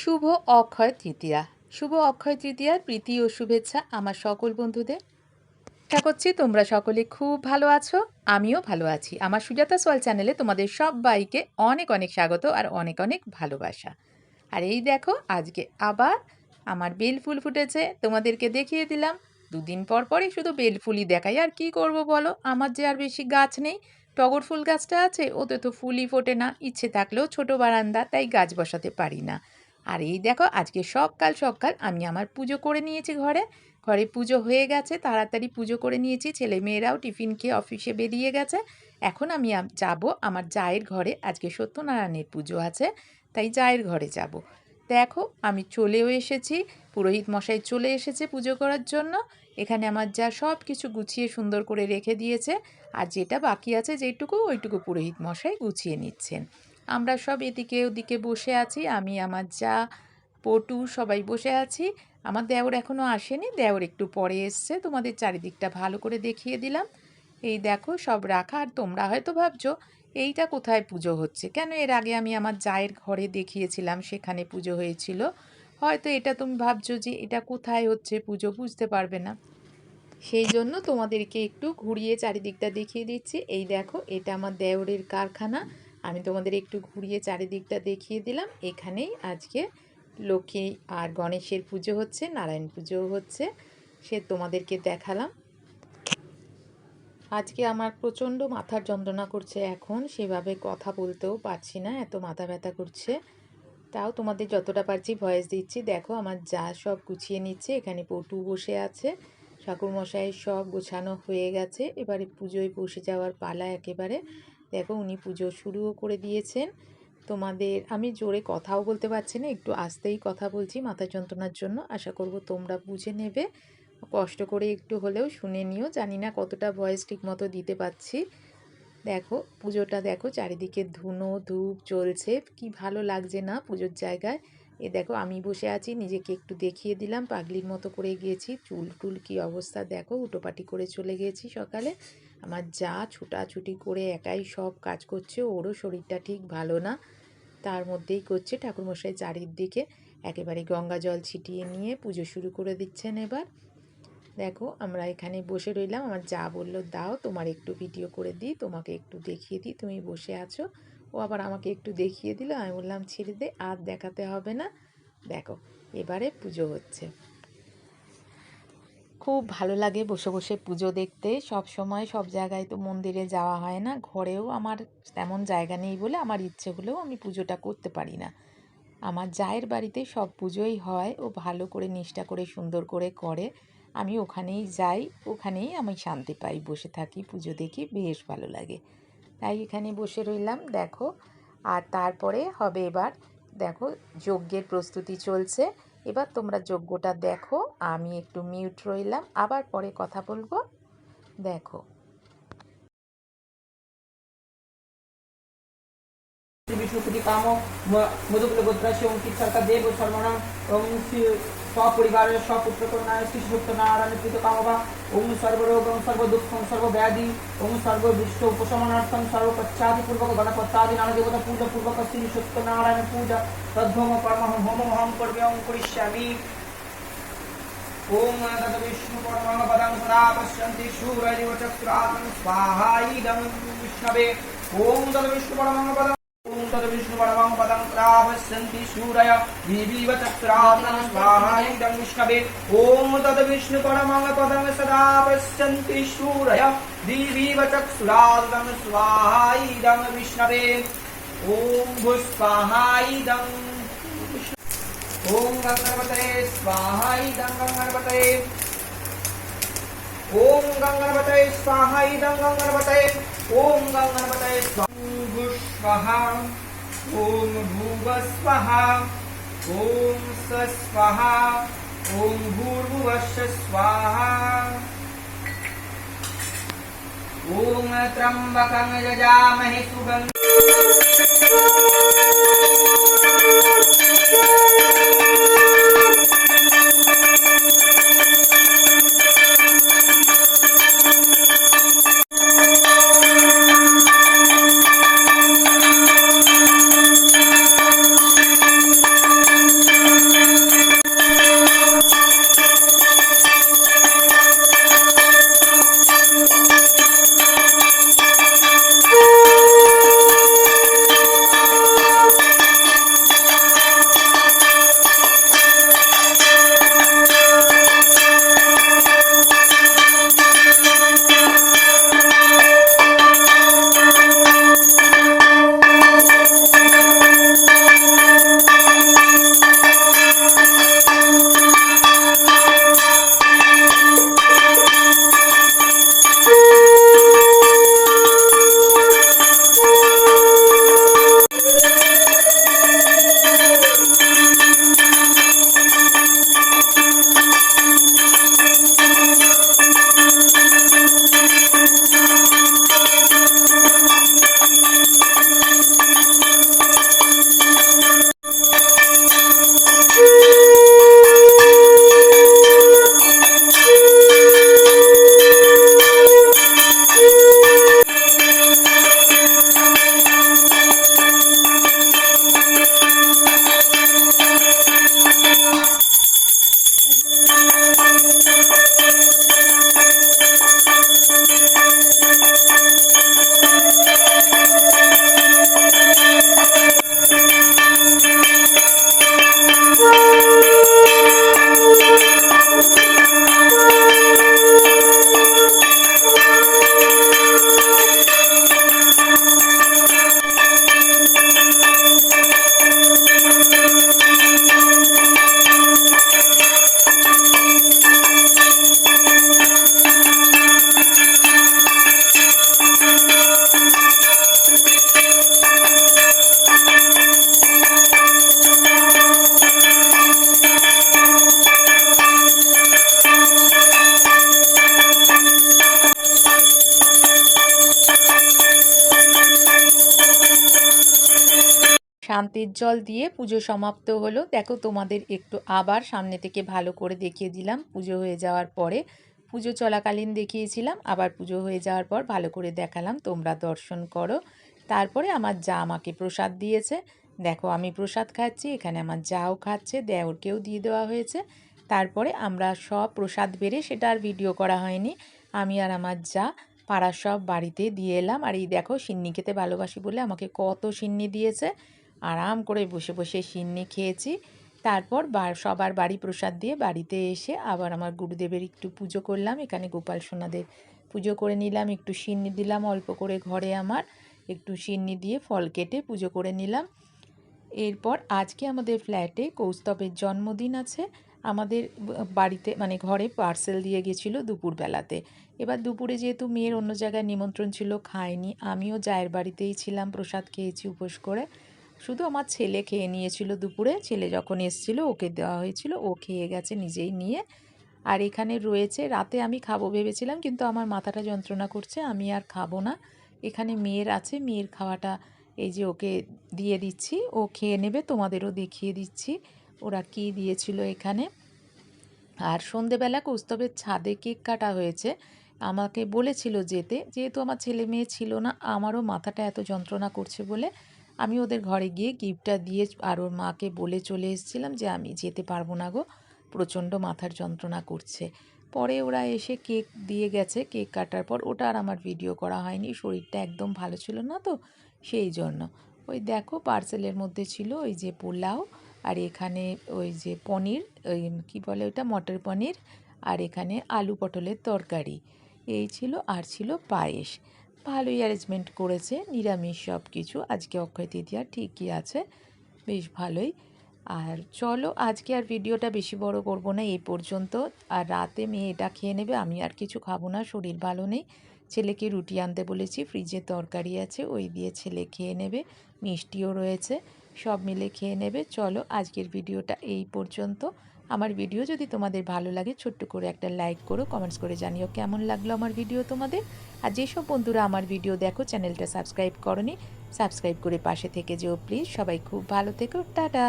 শুভ অক্ষয় তৃতীয়া। শুভ অক্ষয় তৃতীয়ার প্রীতি ও শুভেচ্ছা আমার সকল বন্ধুদের। আশা করছি তোমরা সকলে খুব ভালো আছো, আমিও ভালো আছি। আমার সুজাতা সোয়াল চ্যানেলে তোমাদের সবাইকে অনেক অনেক স্বাগত আর অনেক অনেক ভালোবাসা। আর এই দেখো, আজকে আবার আমার বেল ফুল ফুটেছে, তোমাদেরকে দেখিয়ে দিলাম। দুদিন পর পরই শুধু বেল ফুলই দেখাই, আর কি করব বলো? আমার যে আর বেশি গাছ নেই, টগর ফুল গাছটা আছে, ওতে তো ফুলই ফোটে না, ইচ্ছে থাকলেও ছোট বারান্দা, তাই গাছ বসাতে পারি না। আর এই দেখো, আজকে সকাল সকাল আমি আমার পুজো করে নিয়েছি ঘরে। ঘরে পুজো হয়ে গেছে, তাড়াতাড়ি পুজো করে নিয়েছি। ছেলে মেয়েরাও টিফিন খেয়ে অফিসে বেরিয়ে গেছে। এখন আমি, যাব আমার জায়ের ঘরে। আজকে সত্যনারায়ণের পুজো আছে, তাই জায়ের ঘরে যাব। দেখো, আমি চলেও এসেছি, পুরোহিত মশাই চলে এসেছে পুজো করার জন্য। এখানে আমার যা সব কিছু গুছিয়ে সুন্দর করে রেখে দিয়েছে। আর যেটা বাকি আছে যেটুকু, ওইটুকু পুরোহিত মশাই গুছিয়ে নিচ্ছেন। আমরা সব এদিকে ওদিকে বসে আছি, আমি, আমার যা, পটু, সবাই বসে আছি। আমার দেওর এখনও আসেনি, দেওর একটু পরে এসছে, তোমাদের চারিদিকটা ভালো করে দেখিয়ে দিলাম। এই দেখো, সব রাখা, আর তোমরা হয়তো ভাবছ, এইটা কোথায় পুজো হচ্ছে? কেন এর আগে আমি আমার জায়ের ঘরে দেখিয়েছিলাম, সেখানে পুজো হয়েছিল? হয়তো এটা তুমি ভাবছ যে এটা কোথায় হচ্ছে পুজো, বুঝতে পারবে না। সেই জন্য তোমাদেরকে একটু ঘুরিয়ে চারিদিকটা দেখিয়ে দিচ্ছি। এই দেখো, এটা আমার দেওরের কারখানা। আমি তোমাদের একটু ঘুরিয়ে চারিদিকটা দেখিয়ে দিলাম। এখানেই আজকে লক্ষ্মী আর গণেশের পুজো হচ্ছে, নারায়ণ পুজোও হচ্ছে, সে তোমাদেরকে দেখালাম। আজকে আমার প্রচণ্ড মাথার যন্ত্রণা করছে এখন, সেভাবে কথা বলতেও পারছি না, এত মাথা ব্যথা করছে। তাও তোমাদের যতটা পারছি ভয়েস দিচ্ছি। দেখো আমার যা সব গুছিয়ে নিচ্ছে, এখানে পটু বসে আছে, ঠাকুরমশাই সব গোছানো হয়ে গেছে, এবারে পুজোয় বসে যাওয়ার পালা একেবারে দেখো উনি পুজো শুরুও করে দিয়েছেন। তোমাদের, আমি জোরে কথাও বলতে পারছি না, একটু আস্তেই কথা বলছি মাথা যন্ত্রণার জন্য। আশা করব তোমরা বুঝে নেবে। কষ্ট করে একটু হলেও শুনে নিও। জানি না কতটা ভয়েস ঠিকমতো দিতে পাচ্ছি দেখো, পুজোটা দেখো, চারিদিকে ধুনো, ধূপ চলছে কি ভালো লাগছে না পুজোর জায়গায়। এ দেখো, আমি বসে আছি, নিজেকে একটু দেখিয়ে দিলাম। পাগলির মতো করে গিয়েছি চুল টুল কী অবস্থা দেখো, উটোপাটি করে চলে গিয়েছি সকালে। আমার যা ছুটাছুটি করে একাই সব কাজ করছে, ওরও শরীরটা ঠিক ভালো না। তার মধ্যেই করছে ঠাকুরমশাই চারিদিকে একেবারে গঙ্গা জল ছিটিয়ে নিয়ে পুজো শুরু করে দিচ্ছেন এবার। দেখো আমরা এখানে বসে রইলাম, আমার যা বলল দাও, তোমার একটু ভিডিও করে দিই, তোমাকে একটু দেখিয়ে দিই, তুমি বসে আছো। ও আবার আমাকে একটু দেখিয়ে দিল, আমি বললাম, ছেড়ে দে, আর দেখাতে হবে না। দেখো, এবারে পুজো হচ্ছে। খুব ভালো লাগে বসে বসে পুজো দেখতে। সব সময় সব জায়গায় তো মন্দিরে যাওয়া হয় না। ঘরেও আমার তেমন জায়গা নেই বলে আমার ইচ্ছে হলেও আমি পুজোটা করতে পারি না। আমার জায়ের বাড়িতে সব পুজোই হয়। ও ভালো করে নিষ্ঠা করে, সুন্দর করে করে। আমি ওখানেই যাই, ওখানেই আমি শান্তি পাই। বসে থাকি, পুজো দেখি, বেশ ভালো লাগে। তাই এখানে বসে রইলাম, দেখো। আর তারপরে হবে এবার, দেখো, যজ্ঞের প্রস্তুতি চলছে। এবার তোমরা যোগ্যটা দেখো, আমি একটু মিউট রইলাম, আবার পরে কথা বলব। দেখো। বিষ্ণুপতি কাম মধুপুর গোত্রাশি অঙ্কিত সরকার দেব শর্মা রং সপরিবারের সপুত্র কন্যায় শ্রী সত্যনারায়ণ কৃত কামবা ওং সর্বরোগ ওং সর্বদুঃখং সর্বব্যাধি ওং সর্বদৃষ্ট উপশমনার্থম সর্বপশ্চাদি পূর্বক গণপত্যাদি নানা দেবতা পূজা পূর্বক শ্রী সত্যনারায়ণ পূজা তদ্ধোম কর্ম হোম হোম কর্মে ওং করিষ্যামি। ওং তদ বিষ্ণু পরমং পদং সদা পশ্যন্তি শূরৈব চক্রাত্ম স্বাহা ইদং বিষ্ণবে। ওং ओम तद विष्णु परम पदम सदा पश्यन्ति शूरय जीवीव चक्षुरातन स्वाहायं विष्णवे ओम भुस्वाहायं ओम गङ्गणपतये स्वाहायं गङ्गणपतये ओम गङ्गणपतये स्वाहायं गङ्गणपतये ओम गङ्गणपतये स्वाहा स्वाहा ॐ भूर्भुवस्य स्वाहा ॐ त्र्यम्बकं यजामहे सुगन्ध শান্তির জল দিয়ে পুজো সমাপ্ত হলো। দেখো, তোমাদের একটু আবার সামনে থেকে ভালো করে দেখিয়ে দিলাম। পুজো হয়ে যাওয়ার পরে পুজো চলাকালীন দেখিয়েছিলাম, আবার পুজো হয়ে যাওয়ার পর ভালো করে দেখালাম, তোমরা দর্শন করো। তারপরে আমার যা আমাকে প্রসাদ দিয়েছে, দেখো আমি প্রসাদ খাচ্ছি, এখানে আমার যাও খাচ্ছে, দেওরকেও দিয়ে দেওয়া হয়েছে। তারপরে আমরা সব প্রসাদ বেড়ে, সেটা আর ভিডিও করা হয়নি, আমি আর আমার যা পাড়ার সব বাড়িতে দিয়ে এলাম। আর এই দেখো, সিন্নি খেতে ভালোবাসি বলে আমাকে কত সিন্নি দিয়েছে। আরাম করে বসে বসে সিন্নি খেয়েছি। তারপর সবার বাড়ি প্রসাদ দিয়ে বাড়িতে এসে আবার আমার গুরুদেবের একটু পুজো করলাম। এখানে গোপাল সোনাদের পুজো করে নিলাম, একটু সিন্নি দিলাম, অল্প করে ঘরে আমার একটু সিন্নি দিয়ে ফল কেটে পুজো করে নিলাম। এরপর আজকে আমাদের ফ্ল্যাটে কৌস্তবের জন্মদিন আছে। আমাদের বাড়িতে মানে ঘরে পার্সেল দিয়ে গেছিল দুপুরবেলাতে। এবার দুপুরে যেহেতু মেয়ের অন্য জায়গায় নিমন্ত্রণ ছিল খায়নি আমিও জায়ের বাড়িতেই ছিলাম, প্রসাদ খেয়েছি, উপোস করে। শুধু আমার ছেলে খেয়ে নিয়েছিল দুপুরে। ছেলে যখন এসেছিল, ওকে দেওয়া হয়েছিল, ও খেয়ে গেছে নিজেই নিয়ে। আর এখানে রয়েছে, রাতে আমি খাব ভেবেছিলাম, কিন্তু আমার মাথাটা যন্ত্রণা করছে, আমি আর খাব না। এখানে মেয়ের আছে, মেয়ের খাওয়াটা এই যে ওকে দিয়ে দিচ্ছি, ও খেয়ে নেবে, তোমাদেরও দেখিয়ে দিচ্ছি, ওরা কি দিয়েছিল এখানে। আর সন্ধেবেলা কৌস্তবের ছাদে কেক কাটা হয়েছে, আমাকে বলেছিল যেতে, যেহেতু আমার ছেলে মেয়ে ছিল না, আমারও মাথাটা এত যন্ত্রণা করছে বলে আমি ওদের ঘরে গিয়ে গিফটটা দিয়ে আর ওর মাকে বলে চলে এসেছিলাম যে আমি যেতে পারব না গো। প্রচণ্ড মাথার যন্ত্রণা করছে। পরে ওরা এসে কেক দিয়ে গেছে। কেক কাটার পর ওটা আর আমার ভিডিও করা হয়নি। শরীরটা একদম ভালো ছিল না তো, সেই জন্য। ওই দেখো পার্সেলের মধ্যে ছিল ওই যে পোলাও আর এখানে ওই যে পনির, ওই কী বলে ওটা মটর পনির আর এখানে আলু পটলের তরকারি। এই ছিল আর ছিল পায়েস। ভালোই অ্যারেঞ্জমেন্ট করেছে, নিরামিষ সব কিছু আজকে অক্ষয় তৃতীয়া ঠিকই আছে, বেশ ভালোই। আর চলো, আজকে আর ভিডিওটা বেশি বড় করব না, এই পর্যন্ত। আর রাতে মেয়ে এটা খেয়ে নেবে, আমি আর কিছু খাব না, শরীর ভালো নেই। ছেলেকে রুটি আনতে বলেছি, ফ্রিজে তরকারি আছে, ওই দিয়ে ছেলে খেয়ে নেবে, মিষ্টিও রয়েছে, সব মিলে খেয়ে নেবে। চলো, আজকের ভিডিওটা এই পর্যন্ত। আমার ভিডিও যদি তোমাদের ভালো লাগে, ছোট্ট করে একটা লাইক করো কমেন্টস করে জানিও কেমন লাগল আমার ভিডিও তোমাদের। আর যেসব বন্ধুরা আমার ভিডিও দেখো চ্যানেলটা সাবস্ক্রাইব করনি সাবস্ক্রাইব করে পাশে থেকে যেও প্লিজ সবাই খুব ভালো থেকো, টাটা।